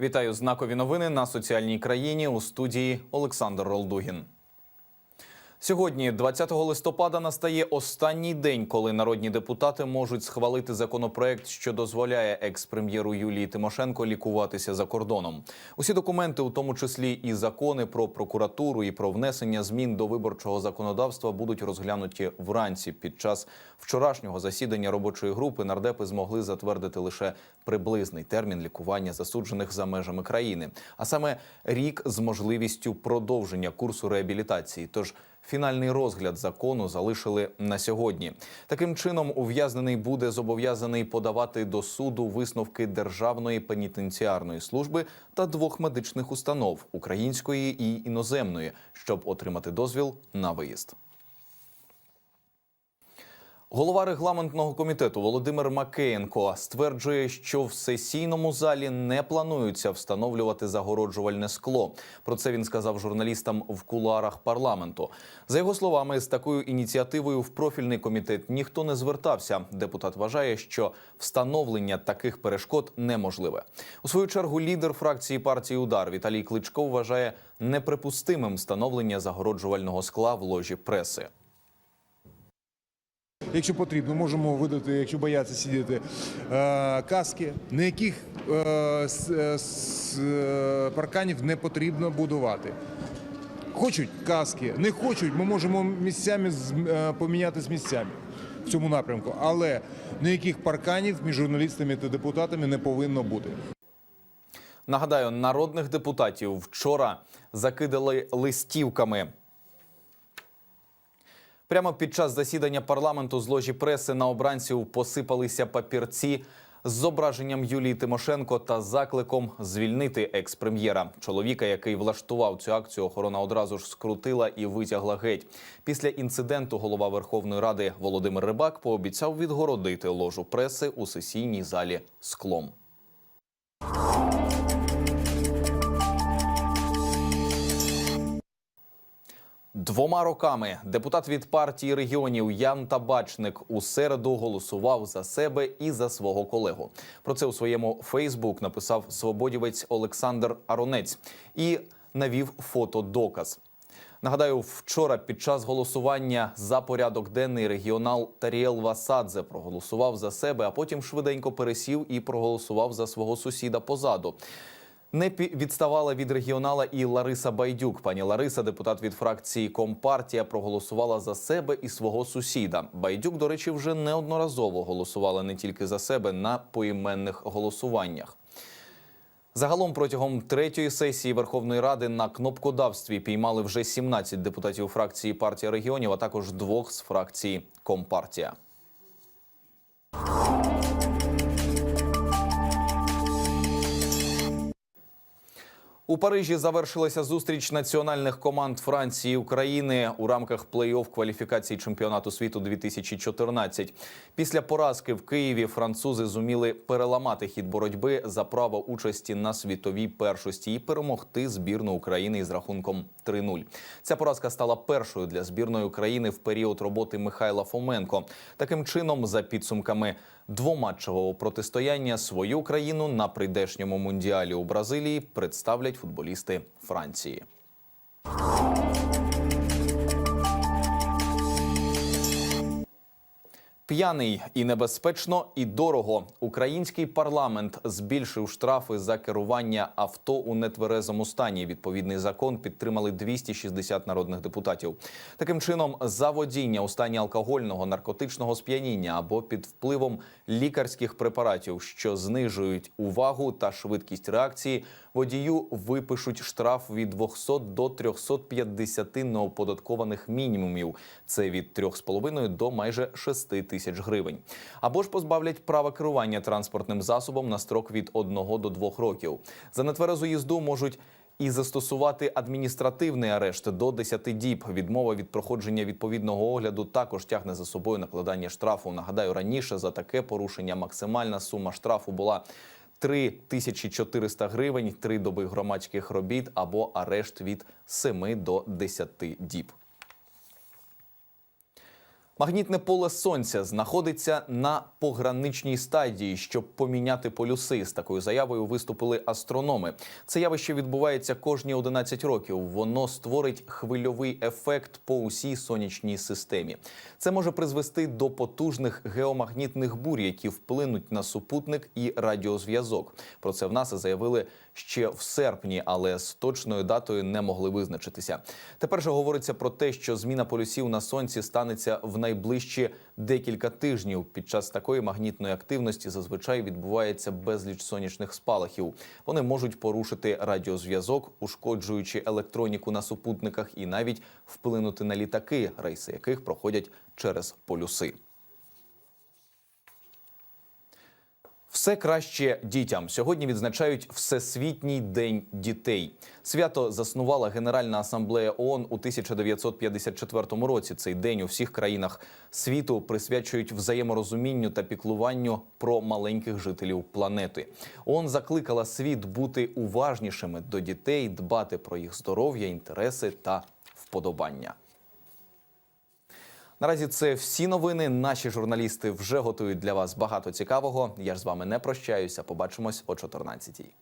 Вітаю знакові новини на соціальній країні у студії Олександр Ролдугін. Сьогодні, 20 листопада, настає останній день, коли народні депутати можуть схвалити законопроект, що дозволяє екс-прем'єру Юлії Тимошенко лікуватися за кордоном. Усі документи, у тому числі і закони про прокуратуру і про внесення змін до виборчого законодавства, будуть розглянуті вранці. Під час вчорашнього засідання робочої групи нардепи змогли затвердити лише приблизний термін лікування засуджених за межами країни, а саме рік з можливістю продовження курсу реабілітації. Тож Фінальний розгляд закону залишили на сьогодні. Таким чином, ув'язнений буде зобов'язаний подавати до суду висновки Державної пенітенціарної служби та двох медичних установ української і іноземної, щоб отримати дозвіл на виїзд. Голова регламентного комітету Володимир Макеєнко стверджує, що в сесійному залі не планується встановлювати загороджувальне скло. Про це він сказав журналістам в кулуарах парламенту. За його словами, з такою ініціативою в профільний комітет ніхто не звертався. Депутат вважає, що встановлення таких перешкод неможливе. У свою чергу лідер фракції партії Удар Віталій Кличко вважає неприпустимим встановлення загороджувального скла в ложі преси. Якщо потрібно, можемо видати, якщо бояться сидіти, е, каски, на яких е, е, парканів не потрібно будувати. Хочуть каски, не хочуть, ми можемо місцями поміняти з місцями в цьому напрямку. Але ніяких парканів між журналістами та депутатами не повинно бути. Нагадаю, народних депутатів вчора закидали листівками. Прямо під час засідання парламенту з ложі преси на обранців посипалися папірці з зображенням Юлії Тимошенко та закликом звільнити екс-прем'єра. Чоловіка, який влаштував цю акцію, охорона одразу ж скрутила і витягла геть. Після інциденту голова Верховної Ради Володимир Рибак пообіцяв відгородити ложу преси у сесійній залі склом. Двома роками депутат від партії регіонів Ян Табачник у середу голосував за себе і за свого колегу. Про це у своєму Фейсбук написав свободівець Олександр Аронець і навів фотодоказ. Нагадаю, вчора під час голосування за порядок денний регіонал Таріел Васадзе проголосував за себе, а потім швиденько пересів і проголосував за свого сусіда позаду. Не відставала від регіонала і Лариса Байдюк. Пані Лариса, депутат від фракції Компартія, проголосувала за себе і свого сусіда. Байдюк, до речі, вже неодноразово голосувала не тільки за себе на поіменних голосуваннях. Загалом протягом третьої сесії Верховної Ради на кнопкодавстві піймали вже 17 депутатів фракції партія регіонів, а також двох з фракції Компартія. У Парижі завершилася зустріч національних команд Франції і України у рамках плей-офф кваліфікації чемпіонату світу 2014. Після поразки в Києві французи зуміли переламати хід боротьби за право участі на світовій першості і перемогти збірну України із рахунком 3-0. Ця поразка стала першою для збірної України в період роботи Михайла Фоменко. Таким чином, за підсумками двоматчевого протистояння, свою країну на прийдешньому мундіалі у Бразилії представлять футболісти Франції. П'яний і небезпечно, і дорого. Український парламент збільшив штрафи за керування авто у нетверезому стані. Відповідний закон підтримали 260 народних депутатів. Таким чином, за водіння у стані алкогольного наркотичного сп'яніння або під впливом лікарських препаратів, що знижують увагу та швидкість реакції, водію випишуть штраф від 200 до 350 неоподаткованих мінімумів. Це від 3,5 до майже 6 тисяч гривень. Або ж позбавлять права керування транспортним засобом на строк від 1 до 2 років. За нетверезу їзду можуть і застосувати адміністративний арешт до 10 діб. Відмова від проходження відповідного огляду також тягне за собою накладання штрафу. Нагадаю, раніше за таке порушення максимальна сума штрафу була 3400 гривень, три доби громадських робіт або арешт від 7 до 10 діб. Магнітне поле сонця знаходиться на пограничній стадії, щоб поміняти полюси. З такою заявою виступили астрономи. Це явище відбувається кожні 11 років. Воно створить хвильовий ефект по усій сонячній системі. Це може призвести до потужних геомагнітних бурь, які вплинуть на супутник і радіозв'язок. Про це в НАСА заявили ще в серпні, але з точною датою не могли визначитися. Тепер же говориться про те, що зміна полюсів на сонці станеться в найближчі декілька тижнів. Під час такої магнітної активності зазвичай відбувається безліч сонячних спалахів. Вони можуть порушити радіозв'язок, ушкоджуючи електроніку на супутниках, і навіть вплинути на літаки, рейси яких проходять через полюси. Все краще дітям сьогодні відзначають Всесвітній день дітей. Свято заснувала Генеральна асамблея ООН у 1954 році. Цей день у всіх країнах світу присвячують взаєморозумінню та піклуванню про маленьких жителів планети. ООН закликала світ бути уважнішими до дітей, дбати про їх здоров'я, інтереси та вподобання. Наразі це всі новини. Наші журналісти вже готують для вас багато цікавого. Я ж з вами не прощаюся. Побачимось о 14-й.